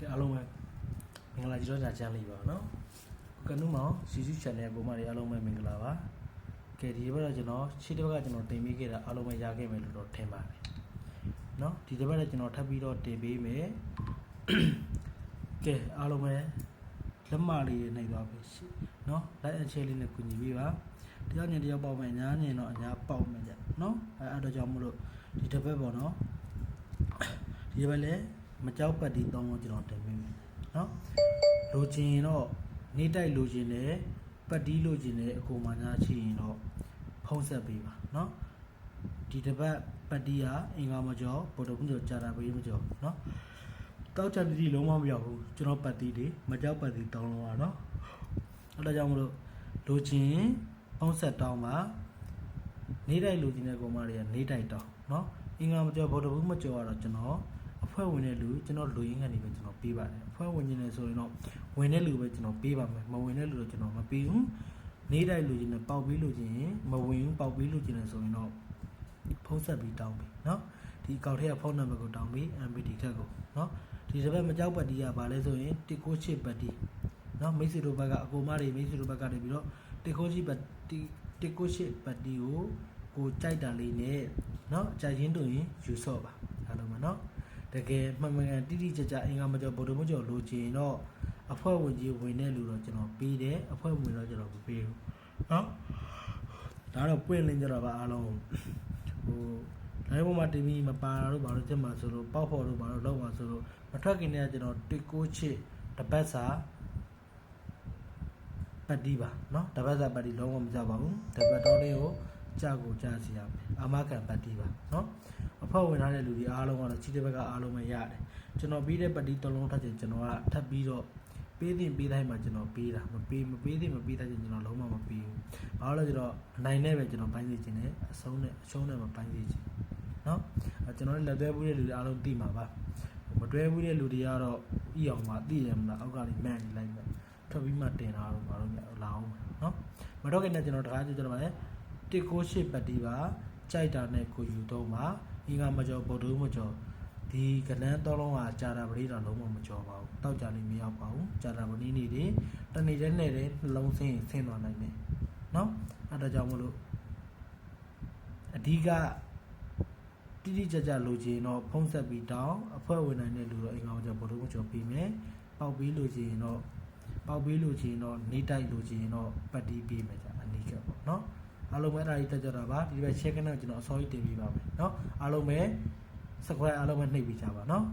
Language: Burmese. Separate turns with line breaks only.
ကဲအားလုံးပဲမင်္ဂလာကြီးတော့ညာချမ်းလေးပါနော်ကနုမောင် YouTube channel ပုံမှန်တွေအားလုံးပဲမင်္ဂလာပါကဲဒီဘက်တော့ကျွန်တော်ရှေ့တစ်ဘက်ကကျွန်တော်တင်ပေးခဲ့တာအားလုံးပဲရခဲ့မယ်လို့တော့ထင်ပါတယ်နော်ဒီတစ်ဘက်ကကျွန်တော်ထပ်ပြီးတော့တင်ပေးမယ်ကဲအားလုံးပဲလက်မလေးနေသွားပြီနော်လိုက်အချဲလေးနဲ့ကူညီပေးပါတယောက်ညင်တယောက်ပေါက်မယ်ညာညင်တော့အညာပေါက်မယ်ကြနော်အဲအဲ့တော့ကြောင့်မလို့ဒီတစ်ဘက်ပေါ့နော်ဒီဘက်လည်း မကြောက်ပတ်တီတောင်းလို့ကျွန်တော်တင်ပေးမယ်နော်လိုချင်ရင်တော့နေတိုက်လိုချင်တယ်ပတ်တီလိုချင်တယ်အကူမှညာချင်ရင်တော့ဖုံးဆက်ပေးပါနော်ဒီတစ်ပတ်ပတ်တီကအင်္ဂါမကျော်ဗုဒ္ဓဘုရားကြာတာပေးမကျော်နော်တောက်ချတီလုံးဝမရောက်ဘူးကျွန်တော်ပတ်တီတွေမကြောက်ပတ်တီတောင်းလို့ပါနော်အဲ့ဒါကြောင့်မလို့လိုချင်ရင်ဖုံးဆက်တောင်းပါနေတိုက်လိုချင်တဲ့ကောင်မတွေကနေတိုက်တောင်းနော်အင်္ဂါမကျော်ဗုဒ္ဓဘုမကျော်ကတော့ကျွန်တော် အဖွဲ့ဝင်တဲ့လူကျွန်တော်လူရင်းကနေပဲကျွန်တော်ပေးပါတယ်အဖွဲ့ဝင်နေတယ်ဆိုရင်တော့ဝင်တဲ့လူပဲကျွန်တော်ပေးပါမယ်မဝင်တဲ့လူတော့ကျွန်တော်မပေးဘူးနေတိုင်းလူချင်းနဲ့ပေါက်ပေးလို့ချင်းရင်မဝင်ဘူးပေါက်ပေးလို့ချင်းတယ်ဆိုရင်တော့ဖုန်းဆက်ပြီးတောင်းပေးเนาะဒီအကောင့်ထဲကဖုန်းနံပါတ်ကိုတောင်းပြီး MPD ထက်ကိုเนาะဒီတစ်ပတ်မကြောက်ပတ်တီးကဘာလဲဆိုရင်168ပတ်တီးเนาะမိတ်ဆွေတို့ဘက်ကအကိုမတွေမိတ်ဆွေတို့ဘက်ကနေပြီးတော့168ပတ်တီး168ပတ်တီးကိုကိုကြိုက်တာလေးနဲ့เนาะကြိုက်ချင်းတို့ရင်ယူဆော့ပါအားလုံးပါเนาะ တကယ်မှန်မှန်ကန်တိတိကျကျအင်္ဂါမကျော်ဗုဒ္ဓမကျော်လိုချင်တော့အဖွဲ့ဝင်ကြီးဝင်တဲ့လူတော့ကျွန်တော်ပေးတယ်အဖွဲ့ဝင်တော့ကျွန်တော်မပေးဘူးနော်ဒါတော့ပွင့်လင်းကြတော့ပါအားလုံးဟိုနိုင်ပေါ်မှာတင်ပြီးမပါတော့ဘာလို့ချက်မှာဆိုလို့ပေါက်ဖို့လို့ဘာလို့လောက်မှာဆိုလို့မထွက်ခင်တည်းကကျွန်တော်တစ်ကိုချစ်တပတ်စာပတ်တီးပါเนาะတပတ်စာပတ်တီးလုံးဝမကြပါဘူးတပတ်တော်လေးကို ကြာကိုကြာစီရမယ်အာမခံပတ်တီးပါเนาะ အဖွဲ့ဝင်ထားတဲ့လူတွေအားလုံးကတော့ချီတဲ့ဘက်ကအားလုံးပဲရတယ်ကျွန်တော်ပြီးတဲ့ပတ်တီတစ်လုံးထပ်ချင်ကျွန်တော်ကထပ်ပြီးတော့ပေးတင်ပေးတိုင်းမှာကျွန်တော်ပေးတာမပေးမပေးတင်မပေးတိုင်းကျွန်တော်လုံးဝမပေးဘူးဘာလို့လဲဆိုတော့အနိုင်နဲ့ပဲကျွန်တော်ပိုင်းစီခြင်းနဲ့အဆုံးနဲ့အရှုံးနဲ့မပိုင်းစီခြင်းเนาะအဲကျွန်တော်လည်းလက်သွဲဘူးတဲ့လူတွေအားလုံးသိမှာပါမတွဲဘူးတဲ့လူတွေကတော့ဤအောင်မှာသိရမလားအောက်ကနေမှန်နေလိုက်မယ်ထွက်ပြီးမှတင်တာတော့ဘာလို့လဲလာအောင်เนาะမတော့ခင်နဲ့ကျွန်တော်တခါကျကျွန်တော်လ ည်း168ပတ်တီပါကြိုက်တာနဲ့ကိုယူတော့မှာအင်္ဂါမကျော်ဗုဒ္ဓမကျော်ဒီကလန်းတော်လုံးဟာကြာတာပရိဒါလုံးဝမကျော်ပါဘူးတောက်ကြနေမရောက်ပါဘူးကြာတာပရိနေတွေတနေ့တည်းနဲ့တည်းနှလုံးဆင်းရင်ဆင်းသွားနိုင်တယ်နော်အဲဒါကြောင့်မလို့အဓိကတိတိကျကျလိုချင်တော့ဖုံးဆက်ပြီးတောင်းအဖွဲ့ဝင်နိုင်တဲ့လူတော့အင်္ဂါမကျော်ဗုဒ္ဓမကျော်ပြီးမယ်ပေါက်ပြီးလိုချင်ရင်တော့ပေါက်ပြီးလိုချင်ရင်တော့နေတိုက်လိုချင်ရင်တော့ပတ်တီးပြီးမယ်ကြာအနိကပေါ့နော် အားလုံးပဲအဲ့ဒါကြီးတက်ကြတာပါဒီဘက် share ကနေကျွန်တော်အစောကြီးတင်ပေးပါမယ်เนาะအားလုံးပဲ subscribe အားလုံးပဲနှိပ်ပေးကြပါเนาะ